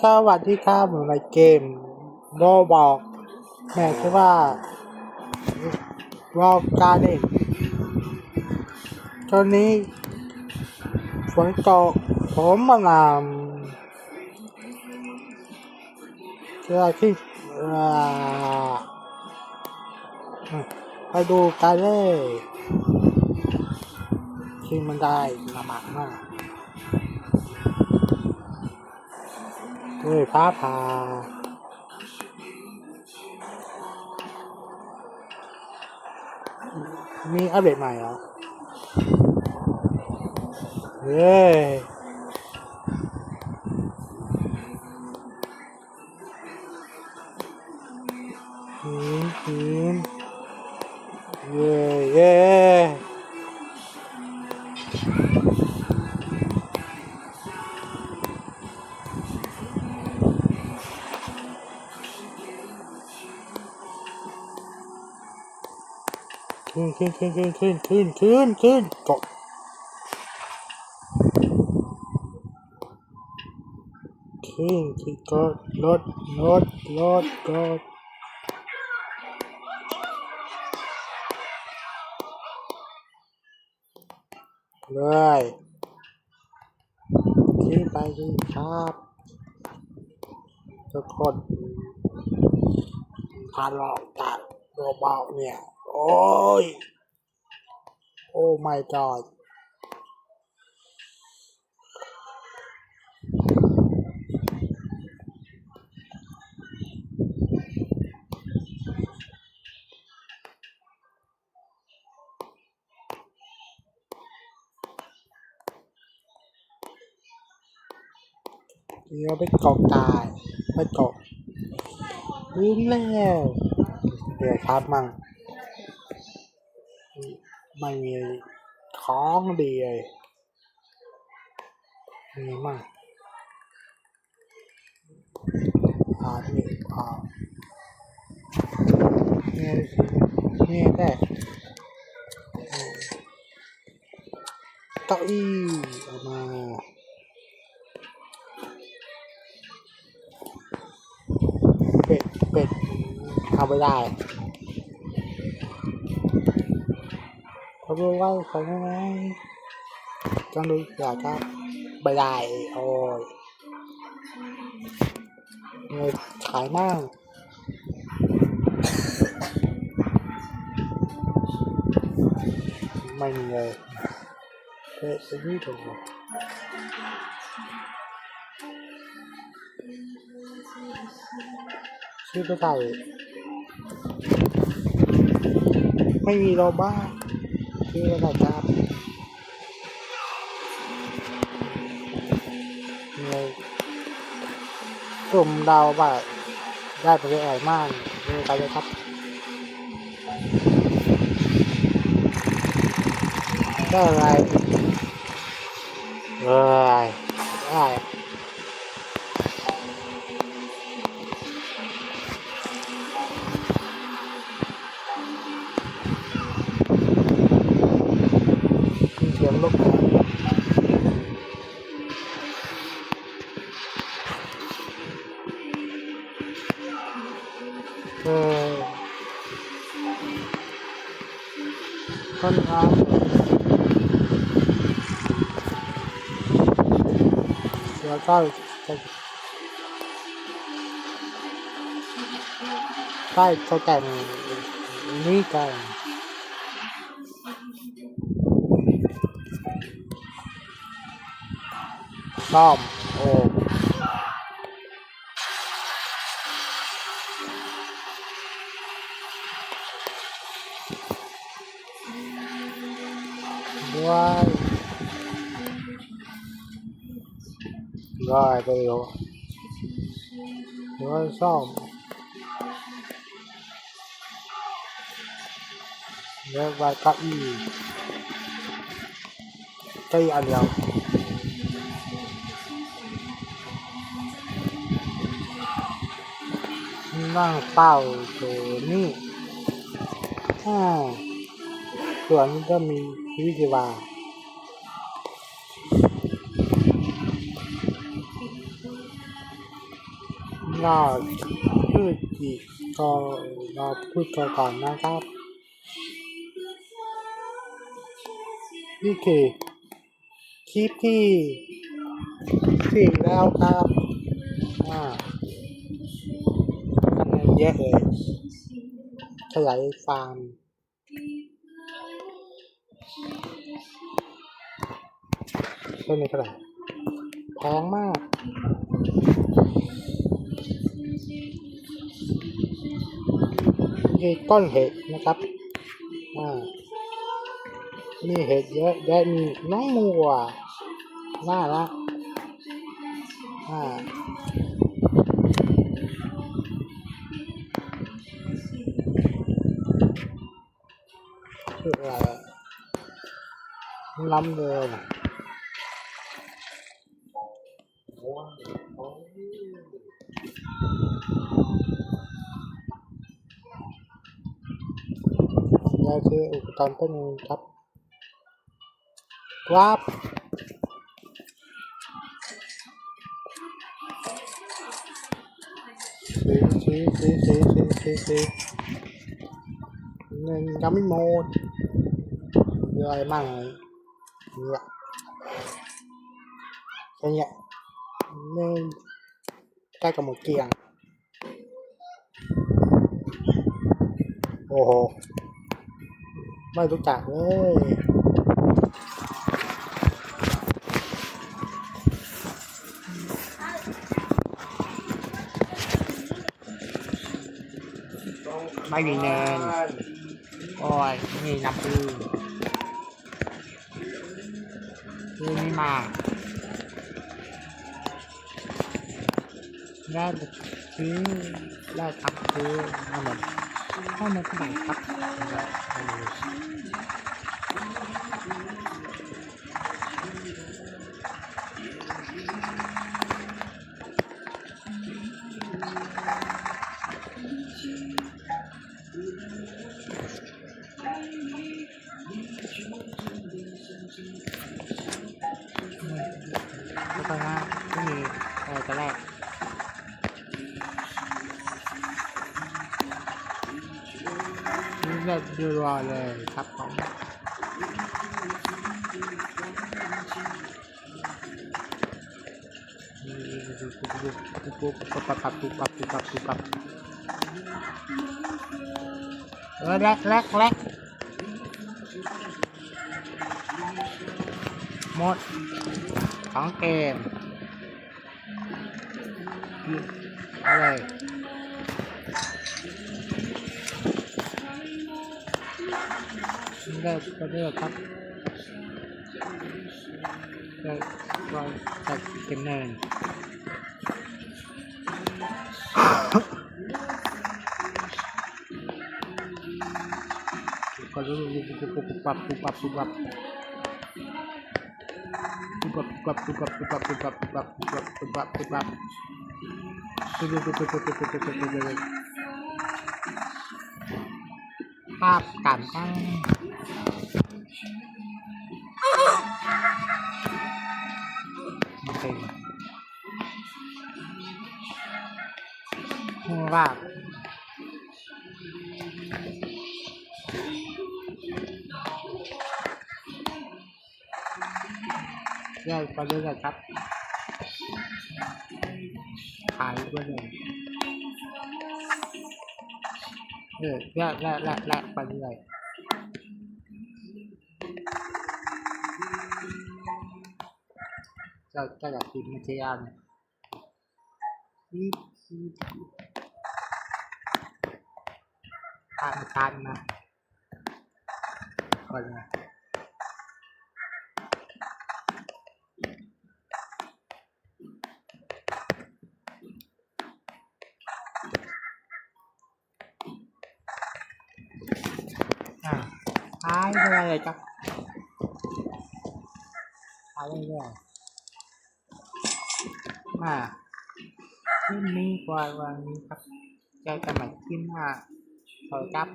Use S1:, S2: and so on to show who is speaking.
S1: สวัสดีครับผมในเกมโรบอกแม่ชื่อว่าวอลการ์เดนตอนนี้ฝนตกผมมานำเชื่อที่ไปดูกันเลยที่มันได้ลำบากมาก ด้วยฟ้าผ่ามีอัปเดตใหม่เหรอ เย้หินหินเย้เย้ ขึ้นขึ้นขึ้นขึ้นขึ้นขึ้นขึ้นขึ้นกดขึ้นขึ้นกดรถรถรถรถเลยขึ้นไปดีครับทุกคนพาเราจากโรบอทเนี่ย ย โอ้ my god เดี๋ยวไปเกาะตายไปเกาะวิ่งแล้ว เดี๋ยวครับมั่ง ไม่มีของดีเลยมีมั่งอ่านี่อ่านี่นี่ได้อืมเก้าอี้อามาเป็ดเป็ดทำไม่ได้ เขาบอกว่าเขาไม่ไงต้องดูอยากครับไม่ได้โอ้ยเงินขายมากไม่มีเลยเฮ้ยจะนี่ถูกชื่อก็ใส่ไม่มีโรบ้า ที่เราจะในกลุ่มดาวบ่าได้ประโยชน์ใหญ่มากมีไปเลยครับได้อะไรเออ ต้นทางเดี๋ยวก็จะใกล้จะแต่งนี่กันซ่อมโอ้ rồi. Rồi, tôi hiểu. Rồi xong rồi vài cắt đi cây ăn nhau. Năng tạo tổ ni à สวนก็มี ชีวิตชีวาก็พืชอีกก็เราพูดก่อนนะครับ นี่คือคลิปที่สี่แล้วครับอ่าเยอะเลยถลายฟาร์ม ต้นนี้เท่าไหร่แพงมากนี่ก้อนเห็ดนะครับ อ่า มีเห็ดเยอะแยะมีน้องมัวน่ารักอ่าคืออะไร ล้ำเลยนะนี่คืออุปกรณ์ต้นครับครับสีสีสีสีสีสีสีเงินยังไม่หมดมีอะไรบ้าง เนี่ยแค่เนี้ยนี่ใกล้กับหมดเกียง โอ้โห ไม่รู้จักเลยไม่มีเนินโอ้ยไม่มีน้ำพึ่ง พึ่งไม่มาได้ซื้อได้ครับซื้อเอาหมดให้มันเท่าไหร่ครับ ราะว่าไม่มีอะไรก็แลกนี่แบบดูรอเลยครับผมดูดูดูดูดูปับปับปับปับปับปับเออแลกแลกแลกหมด có kèm đây chúng ta có thể là cắt đây vào sạch cái nền Kalau lu lu lu lu lu lu lu กเราจะเป็นเนินก็รู้ปุ๊บปุ๊บปุ๊บ่ไปด้วยกันครับหายไนึ่งเออแลกแลกแลกแลกไปด้วยอยจะจะอยากกินมัทยานทานทานนะก่นนะ อ่าายเรื่อยเลยจ้ะพายเรื่อยมาคลิปนี้กว่าวันนี้ครับเจอกันใหม่คลิปน้าขอครับ